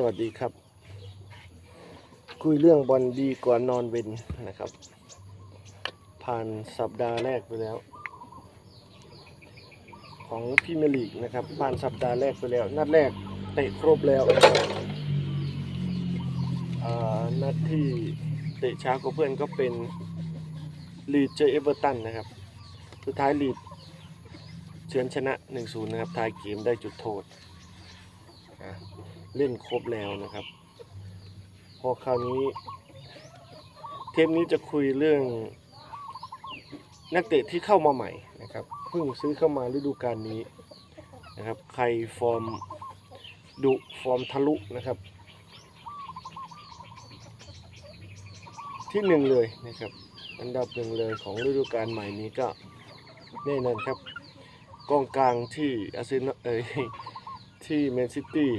สวัสดีครับ คุยเรื่องบอลดีกว่านอนเวนนะครับ ผ่านสัปดาห์แรกไปแล้ว ของพรีเมลีกนะครับ ผ่านสัปดาห์แรกไปแล้ว นัดแรกเตะครบแล้วอ่านัดที่เตะช้ากว่าเพื่อนก็เป็นลีดเจอเอเวอร์ตันนะครับ สุดท้ายลีดเฉือนชนะ 1-0 นะครับท้ายเกมได้จุดโทษ เล่นครบแล้วนะครับ พอคราวนี้ เทปนี้จะคุยเรื่อง นักเตะที่เข้ามาใหม่นะครับเพิ่งซื้อเข้ามาฤดูกาลนี้นะครับ ใครฟอร์มดุฟอร์มทะลุนะครับ ที่หนึ่งเลยนะครับ อันดับหนึ่งเลยของฤดูกาลใหม่นี้ก็แน่นอนครับกองกลางที่อาร์เซนอลเอ้ยที่แมนซิตี้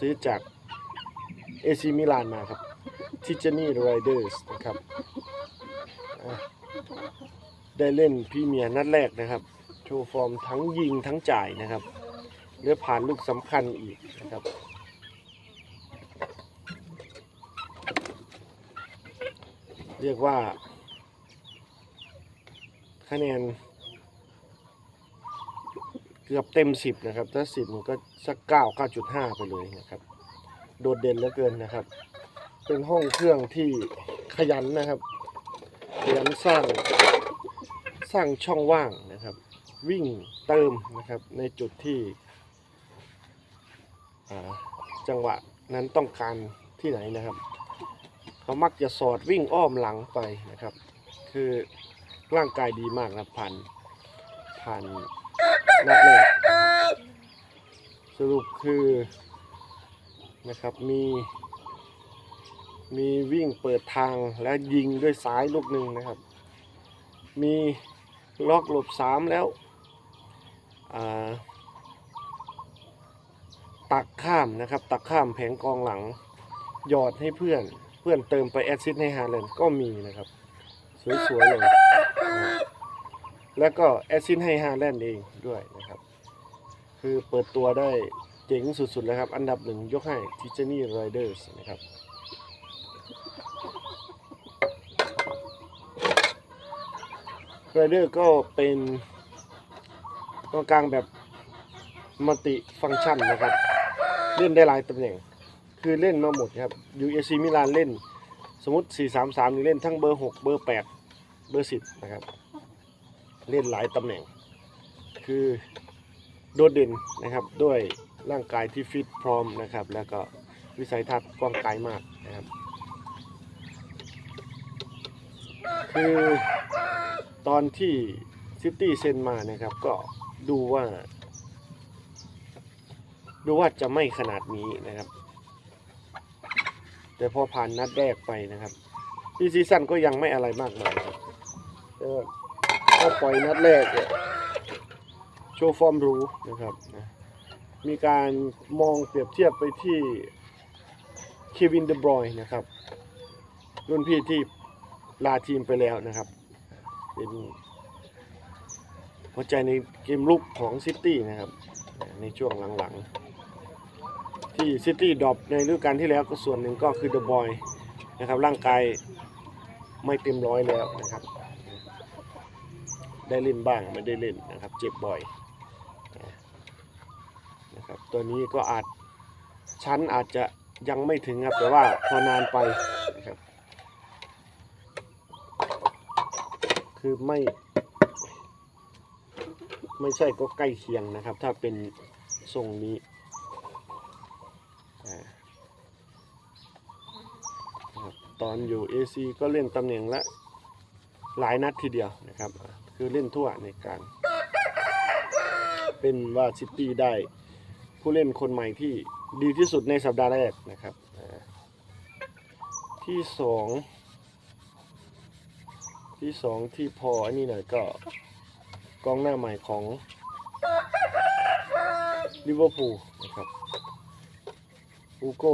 ซื้อจากเอซีมิลานมาครับทิจานี่ไรเดอร์สนะครับ ได้เล่นพรีเมียนัดแรกนะครับ โชว์ฟอร์มทั้งยิงทั้งจ่ายนะครับเลือผ่านลูกสำคัญอีกนะครับ เรียกว่าคะแนน กือบเต็ม 10 นะครับ ถ้า 10 มันก็สัก 9 9.5 ไปเลยนะครับ โดดเด่นเหลือเกินนะครับ เป็นห้องเครื่องที่ขยันนะครับ ขยันสร้าง สร้างช่องว่างนะครับ วิ่งเติมนะครับ ในจุดที่จังหวะนั้นต้องการที่ไหนนะครับ เขามักจะสอดวิ่งอ้อมหลังไปนะครับ คือร่างกายดีมากนะผ่านผ่าน นัดแรกนะครับสรุปคือนะครับมี มีวิ่งเปิดทางและยิงด้วยซ้ายลูกหนึ่งนะครับ มีล็อกหลบสามแล้วตักข้ามนะครับ ตักข้ามแผงกองหลังหยอดให้เพื่อนเพื่อนเติมไปแอซิสต์ให้ฮาแลนก็มีนะครับ สวยๆเลย แล้วก็แอซิสต์ให้ฮาแลนด์เองด้วยนะครับ คือเปิดตัวได้เจ๋งสุดๆเลยครับ อันดับหนึ่งยกให้ทิจนี่ไรเดอร์สนะครับไรเดอร์ก็เป็นกองกลางแบบมัลติฟังก์ชันนะครับ เล่นได้หลายตำแหน่ง คือเล่นมาหมดครับ UAC มิลานเล่น สมมติ 4-3-3 นี่เล่นทั้งเบอร์ 6 เบอร์ 8 เบอร์ 10 นะครับ เล่นหลายตำแหน่ง คือโดดเด่นนะครับด้วยร่างกายที่ฟิตพร้อมนะครับ แล้วก็วิสัยทัศน์กว้างไกลมากนะครับ คือตอนที่ซิตี้เซ็นมานะครับ ก็ดูว่า ดูว่าจะไม่ขนาดนี้นะครับ แต่พอผ่านนัดแรกไปนะครับ ที่ซีซั่นก็ยังไม่อะไรมากมายครับ ก็ปล่อยนัดแรกโชว์ฟอร์มรู้นะครับ มีการมองเปรียบเทียบไปที่เควินเดบรอยน์นะครับ รุ่นพี่ที่ลาทีมไปแล้วนะครับ เป็นหัวใจในเกมลุกของซิตี้นะครับ ในช่วงหลังๆ ที่ซิตี้ดรอปในฤดูกาลที่แล้วก็ส่วนหนึ่งก็คือเดอะบอยนะครับร่างกายไม่เต็มร้อยแล้วนะครับ ได้เล่นบ้างไม่ได้เล่นนะครับเจ็บบ่อยนะครับตัวนี้ก็อาจชั้นอาจจะยังไม่ถึงครับแต่ว่าพอนานไปนะครับคือไม่ ไม่ใช่ก็ใกล้เคียงนะครับ ถ้าเป็นทรงนี้ตอนอยู่ AC ก็เล่นตำแหน่งละหลายนัดทีเดียวนะครับ คือเล่นทั่วในการเป็นว่าซิตี้ได้ผู้เล่นคนใหม่ที่ดีที่สุดในสัปดาห์แรกนะครับ ที่สองที่สองที่พออันนี้หน่อยก็กองหน้าใหม่ของลิเวอร์พูลนะครับอูโก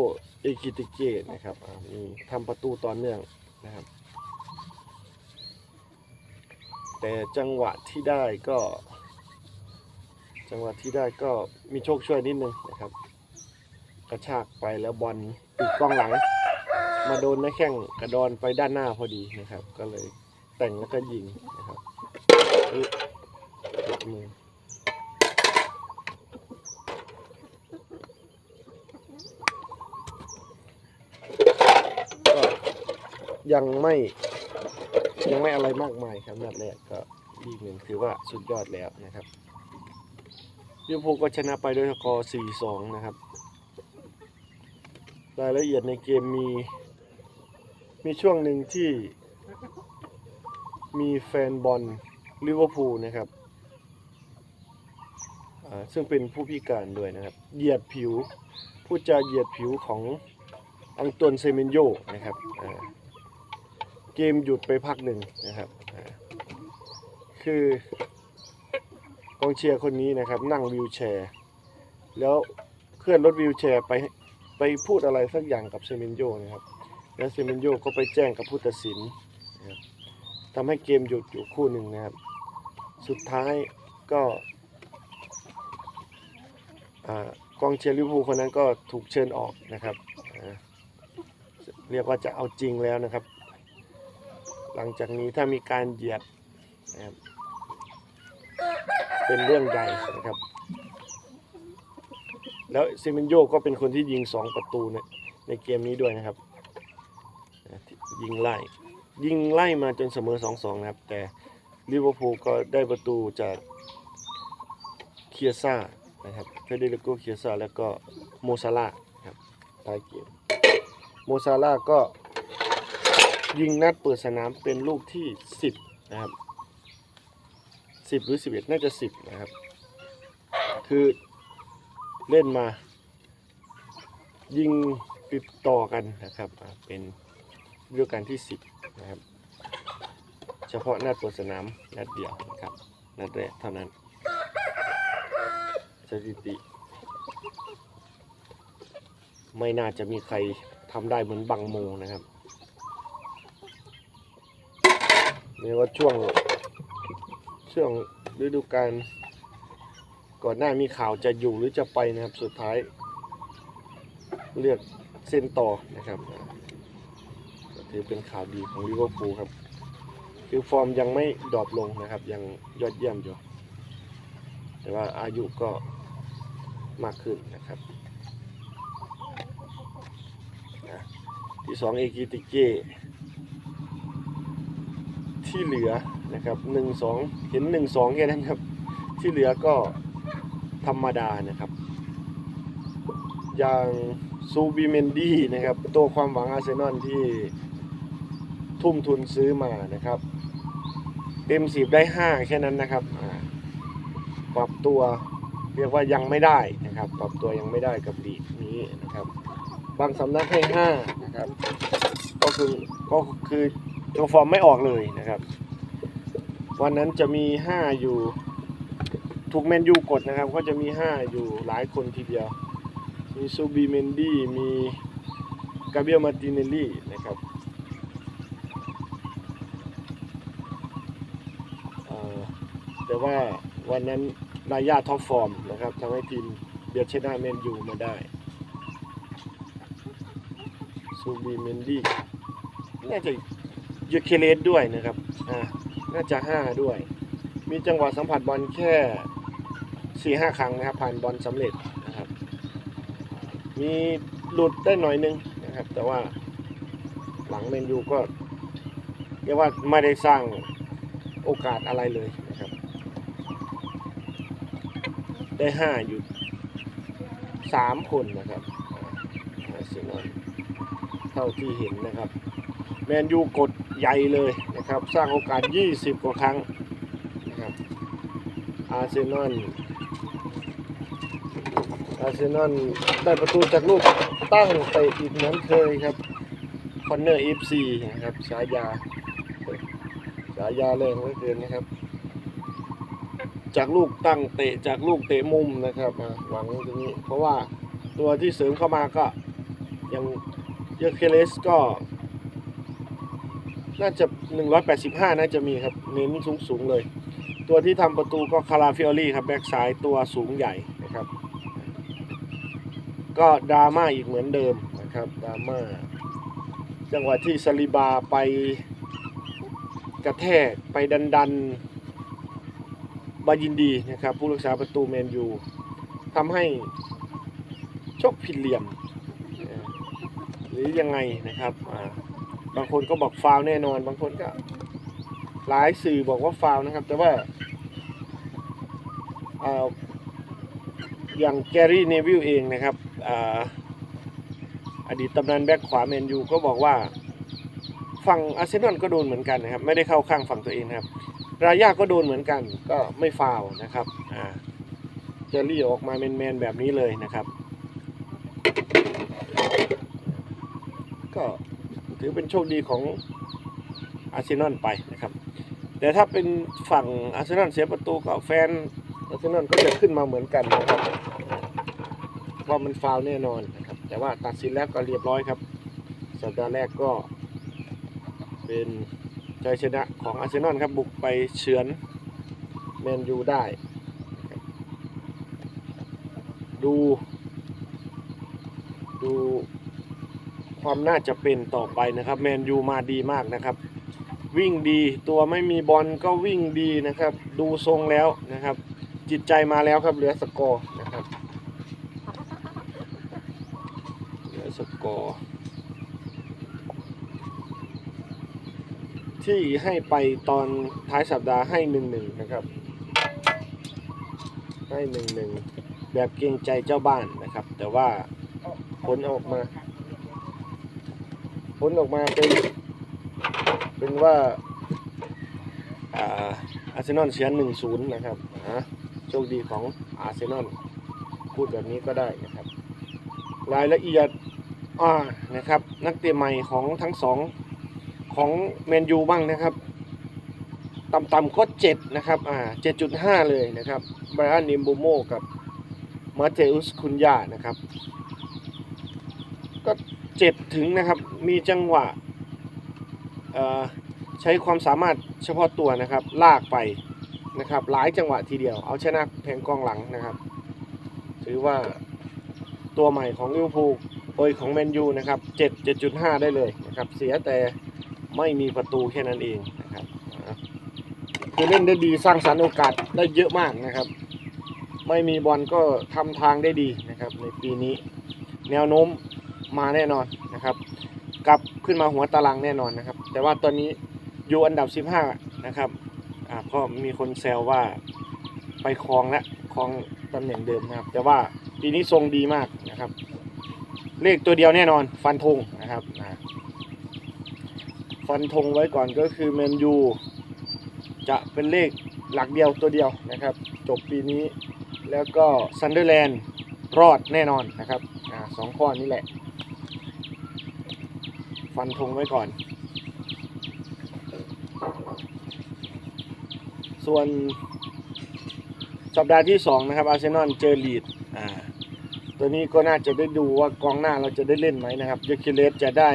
เอกิติเกตนะครับมีทำประตูต่อเนื่องนะครับ แต่จังหวะที่ได้ก็ จังหวะที่ได้ก็มีโชคช่วยนิดนึงนะครับ กระชากไปแล้วบอลติดกล้องหลัง มาโดนนักแข้งกระดอนไปด้านหน้าพอดีนะครับ ก็เลยแต่งแล้วก็ยิงนะครับมือยังไม่ ยังไม่อะไรมากมายครับนัดแรกก็ดีหนึ่งถือว่าสุดยอดแล้วนะครับลิเวอร์พูลก็ชนะไปด้วยสกอร์ 4-2 นะครับ รายละเอียดในเกมมี มีช่วงหนึ่งที่มีแฟนบอลลิเวอร์พูลนะครับซึ่งเป็นผู้พิการด้วยนะครับ เหยียดผิว ผู้จะเหยียดผิวของอังตวนเซเมนโยนะครับ เกมหยุดไปพักหนึ่งนะครับ คือกองเชียร์คนนี้นะครับ นั่งวิวแชร์ แล้วเคลื่อนรถวิวแชร์ไปไปพูดอะไรสักอย่างกับเซเมนโยนะครับ แล้วเซเมนโยก็ไปแจ้งกับผู้ตัดสินนะครับทำให้เกมหยุดอยู่คู่หนึ่งนะครับ สุดท้ายก็กองเชียร์ลิเวอร์พูลคนนั้นก็ถูกเชิญออกนะครับ เรียกว่าจะเอาจริงแล้วนะครับ หลังจากนี้ถ้ามีการเหยียดนะครับเป็นเรื่องใหญ่นะครับ แล้วเซเมนโยก็เป็นคนที่ยิง 2 ประตูในในเกมนี้ด้วยนะครับ ยิงไล่ ยิงไล่มาจนเสมอ 2-2 นะครับ แต่ลิเวอร์พูลก็ได้ประตูจากเคียซ่านะครับเฟเดริโกเคียซ่าแล้วก็โมซาลาครับท้ายเกมโมซาลาก็ ยิงนัดเปิดสนามเป็นลูกที่10นะครับ10หรือ11น่าจะ10นะครับ คือเล่นมา ยิงติดต่อกันนะครับเป็นฤดูกาลที่10นะครับ เฉพาะนัดเปิดสนามนัดเดียวนะครับนัดแรกเท่านั้นสถิติ ไม่น่าจะมีใครทำได้เหมือนบังโมนะครับ ไม่ว่าช่วงช่วงฤดูกาลก่อนหน้ามีข่าวจะอยู่หรือจะไปนะครับ สุดท้าย เลือกเส้นต่อนะครับถือเป็นข่าวดีของลิเวอร์พูลครับ คือฟอร์มยังไม่ดรอปลงนะครับ ยังยอดเยี่ยมอยู่ แต่ว่าอายุก็มากขึ้นนะครับที่สองเอกิติเก ที่เหลือนะครับหนึ่งสองเห็นหนึ่งสองแค่นั้นครับ ที่เหลือก็ธรรมดานะครับ อย่างซูบิเมนดี้นะครับตัวความหวังอาร์เซนอลที่ทุ่มทุนซื้อมานะครับเต็มสิบได้ห้าแค่นั้นนะครับปรับตัวเรียกว่ายังไม่ได้นะครับปรับตัวยังไม่ได้กับลีกนี้นะครับ บางสำนักให้ห้านะครับ ก็คือก็คือ ตัวฟอร์มไม่ออกเลยนะครับ วันนั้นจะมีห้าอยู่ถูกแมนยูกดนะครับ ก็จะมี 5 อยู่หลายคนทีเดียว มีซูบีเมนดี้มีกาเบียลมาติเนลลี่นะครับแต่ว่าวันนั้นรายาท็อปฟอร์มนะครับทำให้ทีมเบียดชนะแมนยูมาได้ซูบีเมนดี้น่าจะ ยูเคเลสด้วยนะครับอ่าน่าจะ 5 ด้วย มีจังหวะสัมผัสบอลแค่สี่ห้าครั้งนะครับผ่านบอลสำเร็จนะครับ มีหลุดได้หน่อยนึงนะครับ แต่ว่าหลังเมนยูก็เรียกว่าไม่ได้สร้างโอกาสอะไรเลยนะครับ ได้ห้าอยู่สามคนนะครับอาร์เซนอลเท่าที่เห็นนะครับ แมนยูกดใหญ่เลยนะครับ สร้างโอกาส 20 กว่าครั้งนะครับอาร์เซนอลอาร์เซนอลได้ประตูจากลูกตั้งเตะอีกเหมือนเคยครับคอนเนอร์เอฟซีนะครับฉายาฉายาแรงเหลือเกินนะครับ จากลูกตั้งเตะจากลูกเตะมุมนะครับหวังตรงนี้ เพราะว่าตัวที่เสริมเข้ามาก็ยังเยอเคเลสก็ น่าจะ 185 น่าจะมีครับ เน้นสูงสูงๆเลย ตัวที่ทำประตูก็คาราฟิออรี่ครับ แบ็กซ้ายตัวสูงใหญ่นะครับ ก็ดราม่าอีกเหมือนเดิมนะครับดราม่าจังหวะที่ซาลิบาไปกระแทกไปดันดันบายินดีนะครับ ผู้รักษาประตูแมนยูทำให้ชกผิดเหลี่ยม หรือยังไงนะครับอ่า บางคนก็บอกฟาวแน่นอน บางคนก็หลายสื่อบอกว่าฟาวนะครับ แต่ว่าอาอย่างแกรี่เนวิลเองนะครับออดีตตำนานแบ็คขวาแมนยูก็บอกว่าฝั่งอาร์เซนอลก็โดนเหมือนกันนะครับ ไม่ได้เข้าข้างฝั่งตัวเองครับรายาก็โดนเหมือนกันก็ไม่ฟาวนะครับอ่าแกรี่ออกมาแมนๆแบบนี้เลยนะครับ ก็ถือ เป็นโชคดีของอาร์เซนอลไปนะครับ แต่ถ้าเป็นฝั่งอาร์เซนอลเสียประตูก็แฟนอาร์เซนอลก็จะขึ้นมาเหมือนกันนะครับว่ามันฟาวแน่นอนนะครับ แต่ว่าตัดสินแล้วก็เรียบร้อยครับ สัปดาห์แรกก็เป็นชัยชนะของอาร์เซนอลครับบุกไปเฉือนแมนยูได้ ดู ดู ความน่าจะเป็นต่อไปนะครับแมนยูมาดีมากนะครับ วิ่งดีตัวไม่มีบอลก็วิ่งดีนะครับ ดูทรงแล้วนะครับ จิตใจมาแล้วครับเหลือสกอร์นะครับเหลือสกอร์ที่ให้ไปตอนท้ายสัปดาห์ให้หนึ่งหนึ่งนะครับ ให้หนึ่งหนึ่งแบบเกรงใจเจ้าบ้านนะครับ แต่ว่าผลออกมา ผลออกมาเป็นเป็นว่าอาอาร์เซนอลเชียนหนึ่งศูนย์นะครับโชคดีของอาร์เซนอลพูดแบบนี้ก็ได้นะครับ รายละเอียดอ่านะครับ นักเตะใหม่ของทั้งสองของแมนยูบ้างนะครับต่ำๆก็เจ็ดนะครับอ่าเจ็ดจุดห้าเลยนะครับไบรอันนิมโบโมกับมาเตอุสคุนยานะครับ ก็ เจ็ดถึงนะครับ มีจังหวะใช้ความสามารถเฉพาะตัวนะครับ ลากไปนะครับ หลายจังหวะทีเดียว เอาชนะแผงกองหลังนะครับ ถือว่าตัวใหม่ของลิเวอร์พูลโดยของแมนยูนะครับ7 7.5ได้เลยนะครับ เสียแต่ไม่มีประตูแค่นั้นเองนะครับคือเล่นได้ดีสร้างสรรค์โอกาสได้เยอะมากนะครับ ไม่มีบอลก็ทำทางได้ดีนะครับ ในปีนี้ แนวโน้ม มาแน่นอนนะครับ กลับขึ้นมาหัวตารางแน่นอนนะครับ แต่ว่าตอนนี้อยู่อันดับ 15 นะครับอ่าก็มีคนแซวว่าไปครองและครองตำแหน่งเดิมนะครับ แต่ว่าปีนี้ทรงดีมากนะครับ เลขตัวเดียวแน่นอนฟันธงนะครับอ่าฟันธงไว้ก่อนก็คือแมนยูจะเป็นเลขหลักเดียวตัวเดียวนะครับ จบปีนี้แล้วก็ซันเดอร์แลนด์รอดแน่นอนนะครับอ่าสองข้อนี้แหละ ฟันธงไว้ก่อน ส่วนสัปดาห์ที่ 2 นะครับ อาร์เซนอลเจอลีดอ่าตัวนี้ก็น่าจะได้ดูว่ากองหน้าเราจะได้เล่นไหมนะครับเยคิเลสจะได้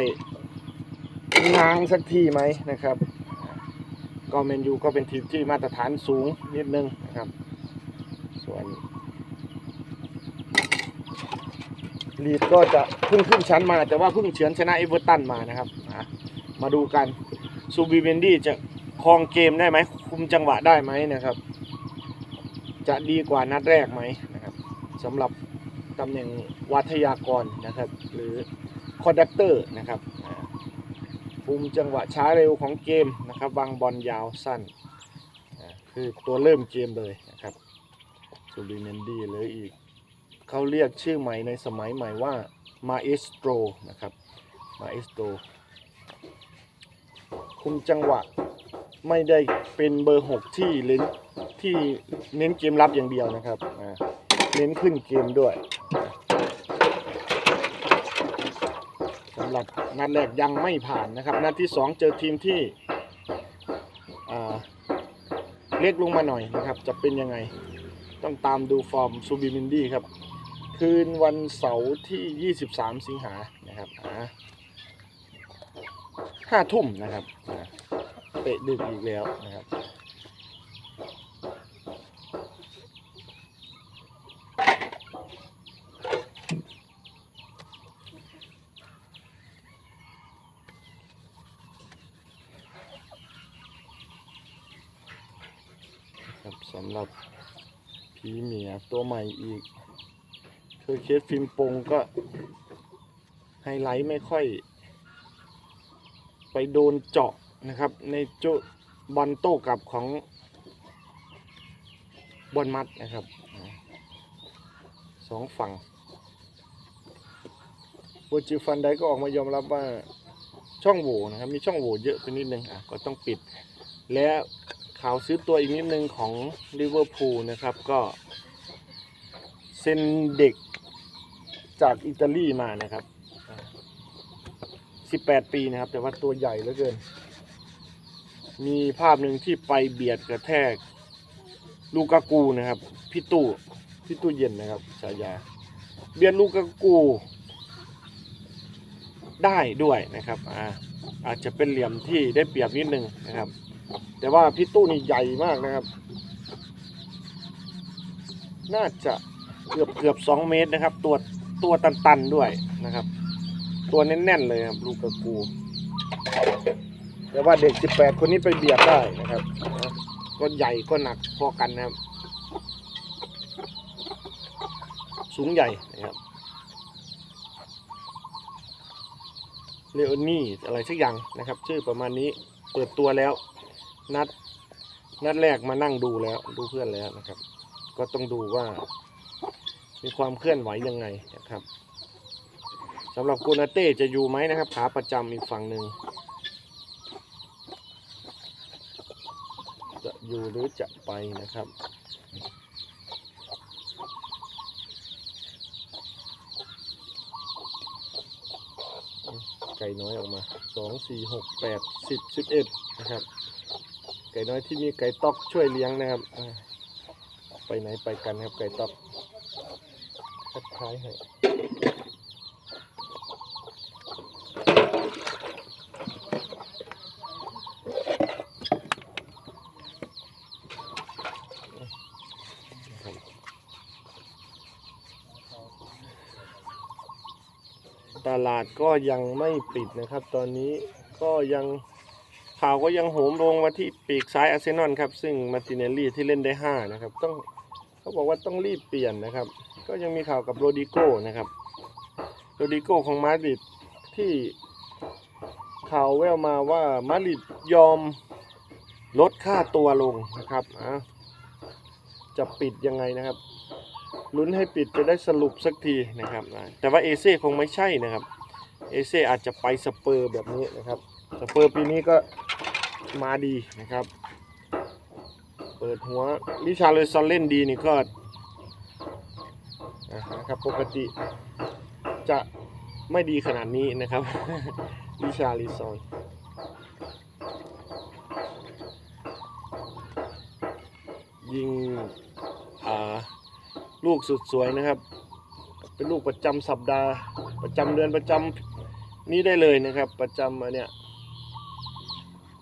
ง้างสักทีไหมนะครับ ก็แมนยูก็เป็นทีมที่มาตรฐานสูงนิดนึงนะครับ ส่วน ลีดก็จะเพิ่งขึ้นชั้นมา แต่ว่าเพิ่งเฉือนชนะเอเวอร์ตันมานะครับอะมาดูกันซูบิเบนดี้จะครองเกมได้ไหมคุมจังหวะได้ไหมนะครับ จะดีกว่านัดแรกไหมนะครับสำหรับตำแหน่งวัทยากรนะครับ หรือคอนดักเตอร์นะครับคุมจังหวะช้าเร็วของเกมนะครับวางบอลยาวสั้น คือตัวเริ่มเกมเลยนะครับซูบิเบนดี้เลยอีก เขาเรียกชื่อใหม่ในสมัยใหม่ว่ามาเอสโตรนะครับมาเอสโตรคุมจังหวะไม่ได้เป็นเบอร์ 6 ที่เน้นที่เน้นเกมรับอย่างเดียวนะครับเน้นขึ้นเกมด้วยสำหรับนัดแรกยังไม่ผ่านนะครับ นัดที่ 2 เจอทีมที่เล็กลงมาหน่อยนะครับ จะเป็นยังไง ต้องตามดูฟอร์มซูบิมินดี้ครับ คืนวันเสาร์ที่ 23 สิงหานะครับห้าทุ่มนะครับเตะดึกอีกแล้วนะครับสำหรับพีเมียตัวใหม่อีก คือเคสฟิล์มปงก็ไฮไลท์ไม่ค่อย ไปโดนเจาะนะครับ ในจุบอลโต้กลับของบอลมัดนะครับสองฝั่งวจิฟันไดก็ออกมายอมรับว่าช่องโหว่นะครับ มีช่องโหว่เยอะไปนิดนึงอะก็ต้องปิด และข่าวซื้อตัวอีกนิดนึงของลิเวอร์พูลนะครับ ก็เซ็นเด็ก จากอิตาลีมานะครับ18ปีนะครับ แต่ว่าตัวใหญ่เหลือเกิน มีภาพหนึ่งที่ไปเบียดกระแทก ลูกากูนะครับพี่ตู้พี่ตู้เย็นนะครับฉายา เบียดลูกากู ได้ด้วยนะครับอ่าอาจจะเป็นเหลี่ยมที่ได้เปรียบนิดนึงนะครับ แต่ว่าพี่ตู้นี่ใหญ่มากนะครับ น่าจะเกือบเกือบสองเมตรนะครับ ตัว ตัวตันๆด้วยนะครับ ตัวแน่นๆเลยครับ ลูกกระกู แต่ว่าเด็ก 18 คนนี้ไปเบียดได้นะครับก็ใหญ่ก็หนักพอกันนะครับ สูงใหญ่นะครับเลโอนี่อะไรสักอย่างนะครับ ชื่อประมาณนี้เปิดตัวแล้ว นัดนัดแรกมานั่งดูแล้ว ดูเพื่อนแล้วนะครับ ก็ต้องดูว่า มีความเคลื่อนไหวยังไงนะครับสำหรับโกนาเต้จะอยู่ไหมนะครับ ขาประจำอีกฝั่งหนึ่งจะอยู่หรือจะไปนะครับไก่น้อยออกมาสองสี่หกแปดสิบสิบเอ็ดนะครับ ไก่น้อยที่มีไก่ตอกช่วยเลี้ยงนะครับ ไปไหนไปกันครับไก่ตอก ทักทายให้ตลาดก็ยังไม่ปิดนะครับ ตอนนี้ก็ยังข่าวก็ยังโหมลงมาที่ปีกซ้ายอาร์เซนอลครับ ซึ่งมาร์ติเนลลี่ที่เล่นได้ 5 นะครับ ต้องเขาบอกว่าต้องรีบเปลี่ยนนะครับ ก็ยังมีข่าวกับโรดิโก้นะครับ โรดิโก้ของมาดริดที่ข่าวแววมาว่ามาดริดยอมลดค่าตัวลงนะครับอะจะปิดยังไงนะครับ ลุ้นให้ปิดจะได้สรุปสักทีนะครับ แต่ว่าเอเซ่คงไม่ใช่นะครับ เอเซ่อาจจะไปสเปอร์แบบนี้นะครับ สเปอร์ปีนี้ก็มาดีนะครับ เปิดหัวลิชาเลยซอนเล่นดีนี่ก็ นะครับปกติจะไม่ดีขนาดนี้นะครับลิชาลิซอนยิงลูกสุดสวยนะครับ เป็นลูกประจำสัปดาห์ ประจำเดือนประจำนี้ได้เลยนะครับ ประจำอันเนี้ย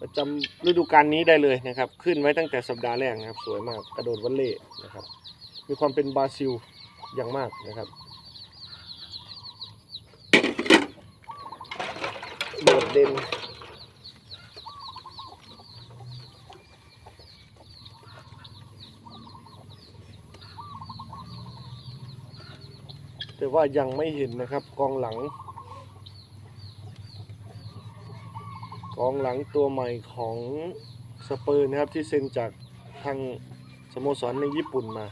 ประจำฤดูกาลนี้ได้เลยนะครับ ขึ้นไว้ตั้งแต่สัปดาห์แรกนะครับ สวยมากกระโดดวัลเล่นะครับ มีความเป็นบราซิล อย่างมากนะครับโดดเด่นแต่ว่ายังไม่เห็นนะครับกองหลัง กองหลังตัวใหม่ของสเปอร์นะครับที่เซ็นจากทางสโมสรในญี่ปุ่นมา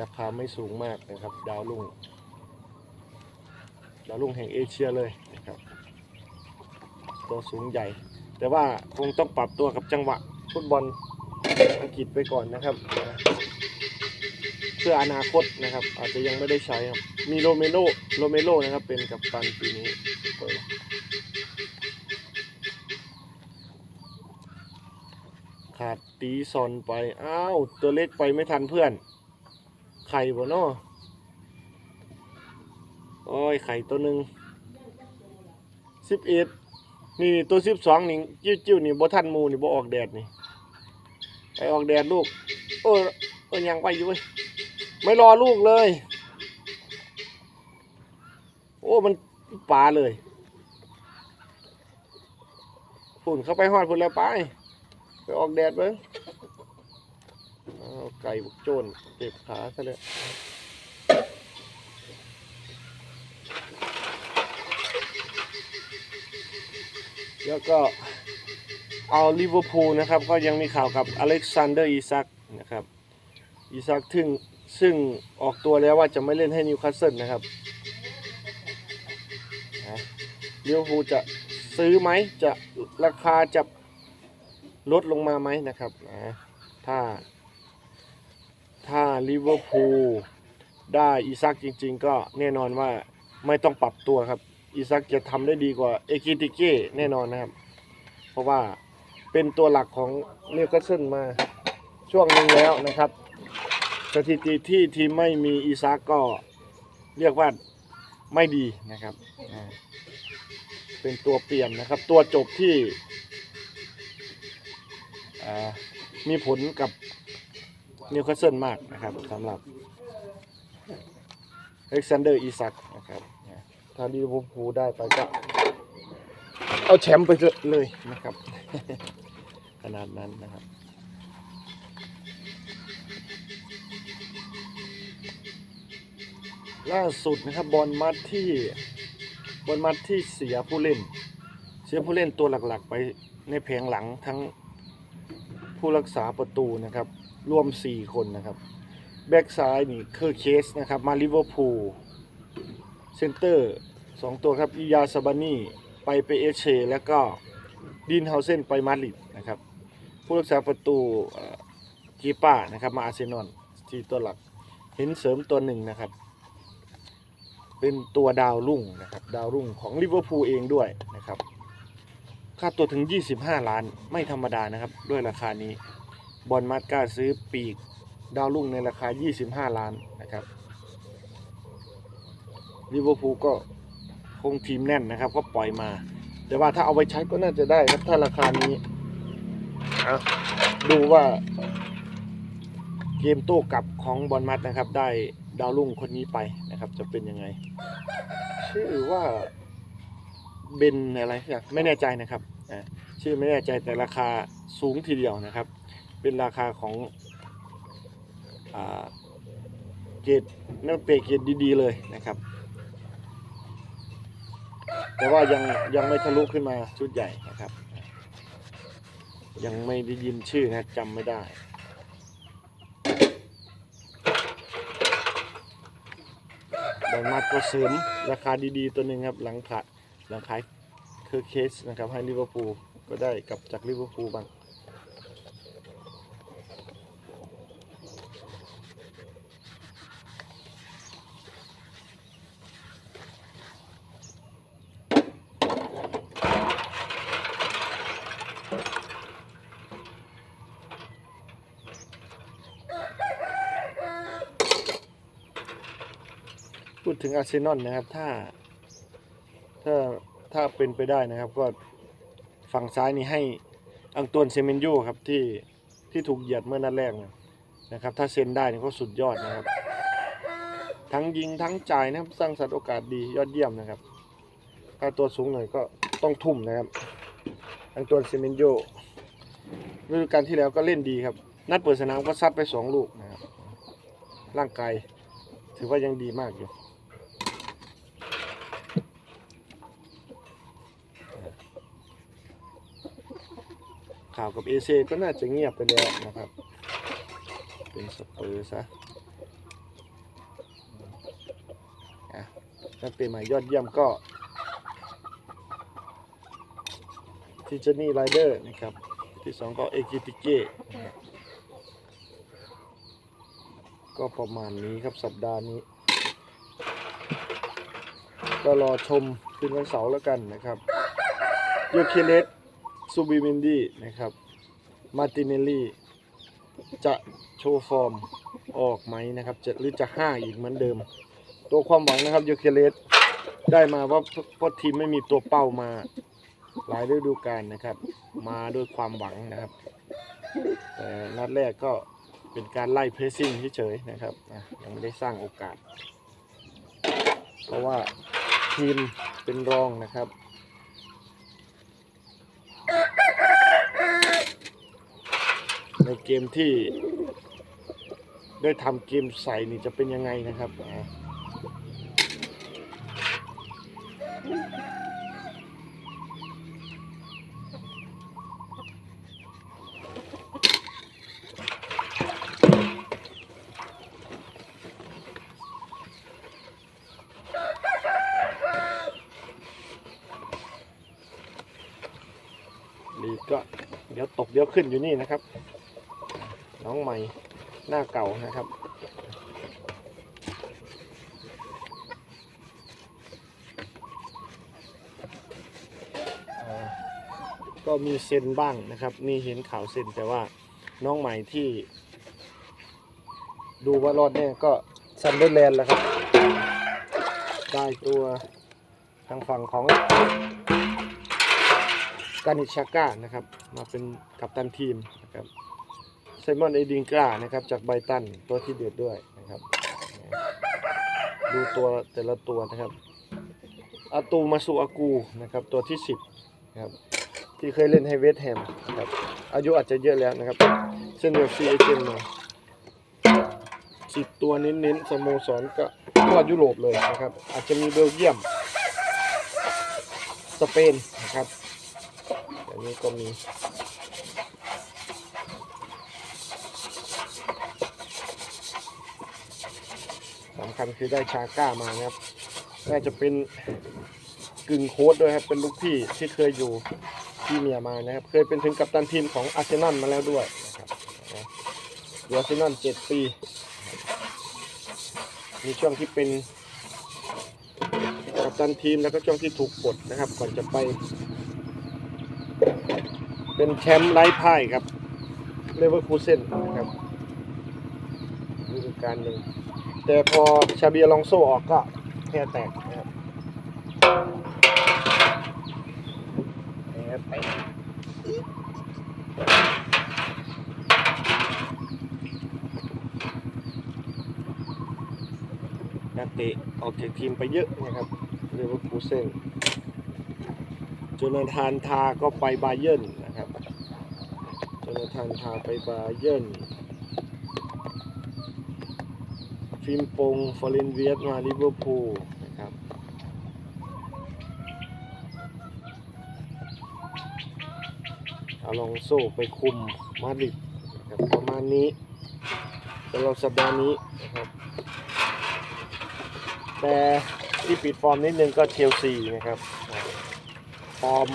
ราคาไม่สูงมากนะครับ ดาวรุ่ง ดาวรุ่งแห่งเอเชียเลยนะครับ ตัวสูงใหญ่ แต่ว่าคงต้องปรับตัวกับจังหวะฟุตบอลอังกฤษไปก่อนนะครับ เพื่ออนาคตนะครับ อาจจะยังไม่ได้ใช้ครับ มีโรเมโลโรเมโลนะครับ เป็นกัปตันปีนี้เปิดขาดตีซอนไป อ้าว ตัวเล็กไปไม่ทันเพื่อน ไข่บ่เนาะโอ้ยไข่ตัวหนึ่งสิบเอ็ดนี่ตัวสิบสองนี่จิ้วจิ้วๆนี่บ่ทันมูนี่บ่ออกแดดนี่ไปออกแดดลูกเออเออยังไปอยู่เว้ยไม่รอลูกเลย โอ้มันป่าเลยฝุ่นเข้าไปหอดฝุ่นแล้วไปไปออกแดดเบิ้ง ไก่บุกโจนเจ็บขาซะเลยแล้วก็เอาลิเวอร์พูลนะครับ ก็ยังมีข่าวกับอเล็กซานเดอร์อีซักนะครับอีซักซึ่งซึ่งออกตัวแล้วว่าจะไม่เล่นให้นิวคาสเซิลนะครับลิเวอร์พูลจะซื้อไหมจะราคาจะลดลงมาไหมนะครับนะถ้า ถ้าลิเวอร์พูลได้อีซักจริง ๆ ก็แน่นอนว่าไม่ต้องปรับตัวครับ อีซักจะทำได้ดีกว่าเอกิติเก้แน่นอนนะครับ เพราะว่าเป็นตัวหลักของนิวคาสเซิลมาช่วงหนึ่งแล้วนะครับ สถิติที่ทีมไม่มีอีซักก็เรียกว่าไม่ดีนะครับ เป็นตัวเปลี่ยนนะครับ ตัวจบที่มีผลกับ นิวคาสเซิลมากนะครับสำหรับเล็กซานเดอร์อีซักนะครับถ้าลิเวอร์พูลได้ไปก็เอาแชมป์ไปเลยนะครับ ขนาดนั้นนะครับล่าสุดนะครับบอลมัดที่บอลมัดที่เสียผู้เล่น เสียผู้เล่นตัวหลักๆ ไปในแผงหลังทั้งผู้รักษาประตูนะครับ รวม 4 คนนะครับ แบ็กซ้ายนี่เคอร์เคสนะครับมาลิเวอร์พูลเซนเตอร์2ตัวครับอียาซาบานีไปไปเอเชแล้วก็ดินเฮาเซนไปมาดริดนะครับผู้รักษาประตูกีป้านะครับมาอาร์เซนอลที่ตัวหลักเห็นเสริมตัวหนึ่งนะครับ เป็นตัวดาวรุ่งนะครับดาวรุ่งของลิเวอร์พูลเองด้วยนะครับค่าตัวถึง 25 ล้านไม่ธรรมดานะครับ ด้วยราคานี้ บอลมาดกล้าซื้อปีกดาวรุ่งในราคา 25 ล้านนะครับลิเวอร์พูลก็คงทีมแน่นนะครับ ก็ปล่อยมา แต่ว่าถ้าเอาไปใช้ก็น่าจะได้ครับถ้าราคานี้อะดูว่าเกมโต้กลับของบอลมัดนะครับ ได้ดาวรุ่งคนนี้ไปนะครับ จะเป็นยังไง ชื่อว่าเบนอะไรไม่แน่ใจนะครับชื่อไม่แน่ใจแต่ราคาสูงทีเดียวนะครับ เป็นราคาของอเกรดนักเตะเกรดดีๆเลยนะครับ แต่ว่ายังยังไม่ทะลุขึ้นมาชุดใหญ่นะครับ ยังไม่ได้ยินชื่อนะจำไม่ได้บอลมาดก็เสริมราคาดีๆตัวหนึ่งครับ หลังขาดหลังขายเคอร์เคสนะครับให้ลิเวอร์พูลก็ได้กลับจากลิเวอร์พูลบ้าง พูดถึงอาร์เซนอลนะครับ ถ้า ถ้าถ้าเป็นไปได้นะครับ ก็ฝั่งซ้ายนี่ให้อังตวนเซเมนโยครับที่ที่ถูกเหยียดเมื่อนัดแรกนนะครับ ถ้าเซ็นได้นี่ก็สุดยอดนะครับ ทั้งยิงทั้งจ่ายนะครับสร้างสรรค์โอกาสดียอดเยี่ยมนะครับถ้าตัวสูงหน่อยก็ต้องทุ่มนะครับอังตวนเซเมนโยฤดูกาลที่แล้วก็เล่นดีครับ นัดเปิดสนามก็ซัดไปสองลูกนะครับร่างกายถือว่ายังดีมากอยู่ ข่าวกับเอเซก็น่าจะเงียบไปแล้วนะครับ เป็นสเปอร์ซะอะนักเตะใหม่ยอดเยี่ยมก็ทิจนี่ไรเดอร์นะครับ ที่สองก็เอกิติเก้ก็ประมาณนี้ครับสัปดาห์นี้ ก็รอชมคืนวันเสาร์แล้วกันนะครับยูเคเลส ซูบิมินดี้นะครับ มาติเนลลี่ จะโชว์ฟอร์มออกไหมนะครับจะหรือจะห้าอีกเหมือนเดิม ตัวความหวังนะครับยูเคเลสได้มาว่าเพราะทีมไม่มีตัวเป้ามาหลายฤดูกาลนะครับ มาด้วยความหวังนะครับแต่นัดแรกก็เป็นการไล่เพรสซิ่งเฉยๆนะครับยังไม่ได้สร้างโอกาส เพราะว่าทีมเป็นรองนะครับ ในเกมที่ ได้ทำเกมใส่นี่จะเป็นยังไงนะครับดีก็เดี๋ยวตกเดี๋ยวขึ้นอยู่นี่นะครับ น้องใหม่หน้าเก่านะครับ ก็มีเซนบ้างนะครับ มีเห็นขาวเซนแต่ว่าน้องใหม่ที่ ดูว่ารอดแน่ก็ซันเดอร์แลนด์แล้วครับ ได้ตัวทางฝั่งของกานิชาก้านะครับ มาเป็นกัปตันทีม ซมอนเอดิงกานะครับ จากไบตันตัวที่เดือดด้วยนะครับ ดูตัวแต่ละตัวนะครับอาตูมาสุอากูนะครับ ตัวที่ 10นะครับที่เคยเล่นให้เวสแฮมนะครับอายุอาจจะเยอะแล้วนะครับ เส้นเดียวฟรีเอเจนมาสิบตัวเน้นๆสโมสรก็ทั่วยุโรปเลยนะครับ อาจจะมีเบลเยียม สเปนนะครับอันนี้ก็มี คัญคือได้ชาก้ามานะครับ น่าจะเป็นกึ่งโค้ดด้วยครับ เป็นลูกพี่ที่เคยอยู่ที่เมียมานะครับ เคยเป็นถึงกัปตันทีมของอาร์เซนอลมาแล้วด้วยนะครับอยู่อาร์เซนอลเจ็ดปี มีช่วงที่เป็นกัปตันทีมแล้วก็ช่วงที่ถูกปลดนะครับ ก่อนจะไป เป็นแชมป์ไร้พ่ายครับเลเวอร์คูเซนนะครับ ฤดูกาลหนึ่ง แต่พอชาเบียลองโซออกก็แพ้แตกนะครับแพ้แตกนักเตะออกจากทีมไปเยอะนะครับเรียกว่าคูเซนจนาธานทาก็ไปบาเยิร์นนะครับจนาธานทาไปบาเยิร์น ฟิล์มปงฟอรินเวียสมาลิเวอร์พูลนะครับอาลองโซไปคุมมาดริดนะครับประมาณนี้สำหรับสัปดาห์นี้นะครับ แต่ที่ปิดฟอร์มนิดนึงก็เชลซีนะครับฟอร์ม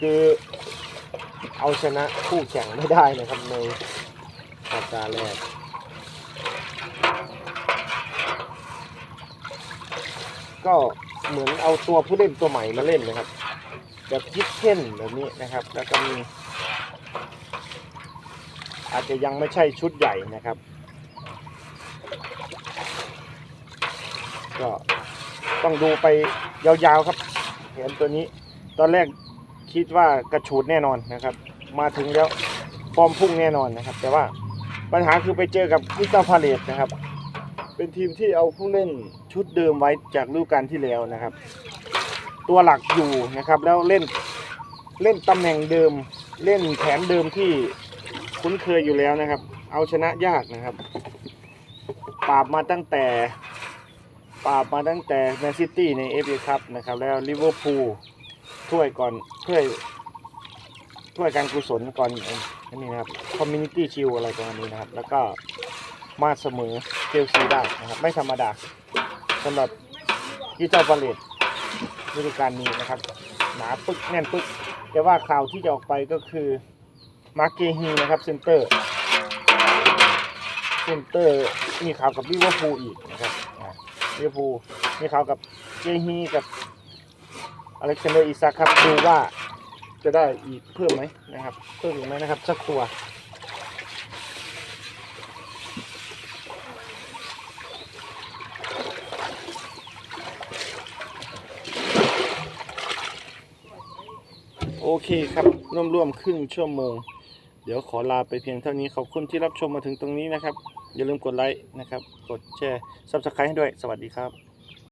คือเอาชนะคู่แข่งไม่ได้นะครับในสัปดาห์แรก ก็เหมือนเอาตัวผู้เล่นตัวใหม่มาเล่นนะครับ แบบคิดเช่นแบบนี้นะครับ แล้วก็มี อาจจะยังไม่ใช่ชุดใหญ่นะครับ ก็ต้องดูไปยาวๆครับ เห็นตัวนี้ ตอนแรกคิดว่ากระฉูดแน่นอนนะครับ มาถึงแล้วฟอร์มพุ่งแน่นอนนะครับ แต่ว่าปัญหาคือไปเจอกับกิตาพาเลตนะครับ เป็นทีมที่เอาผู้เล่นชุดเดิมไว้จากฤดูกาลที่แล้วนะครับ ตัวหลักอยู่นะครับ แล้วเล่นเล่นตำแหน่งเดิม เล่นแผนเดิมที่คุ้นเคยอยู่แล้วนะครับ เอาชนะยากนะครับ ปราบมาตั้งแต่ ปราบมาตั้งแต่แมนซิตี้ในเอฟเอคัพนะครับ แล้วลิเวอร์พูลถ้วยก่อนถ้วยถ้วยการกุศลก่อนอันนี้นะครับคอมมิ n นิตี้ชิลอะไรประมาณนี้นะครับ แล้วก็ มาเสมอเชลซีได้นะครับ ไม่ธรรมดาสำหรับกิเจ้าบาเลตฤดูกาลนี้นะครับ หนาปึ๊กแน่นปึ๊กแต่ว่าข่าวที่จะออกไปก็คือมาร์เกฮีนะครับเซนเตอร์เซนเตอร์มีข่าวกับลิเวอร์พูลอีกนะครับลิเวอร์พูลมีข่าวกับเจฮีกับอเล็กซานเดอร์อิซักครับดูว่าจะได้อีกเพิ่มไหมนะครับ เพิ่มอีกไหมนะครับ สักตัว เคครับร่วมๆครึ่งชั่วโมง เดี๋ยวขอลาไปเพียงเท่านี้ขอบคุณที่รับชมมาถึงตรงนี้นะครับ อย่าลืมกดไลค์นะครับ กดแชร์ Subscribe ให้ด้วย สวัสดีครับ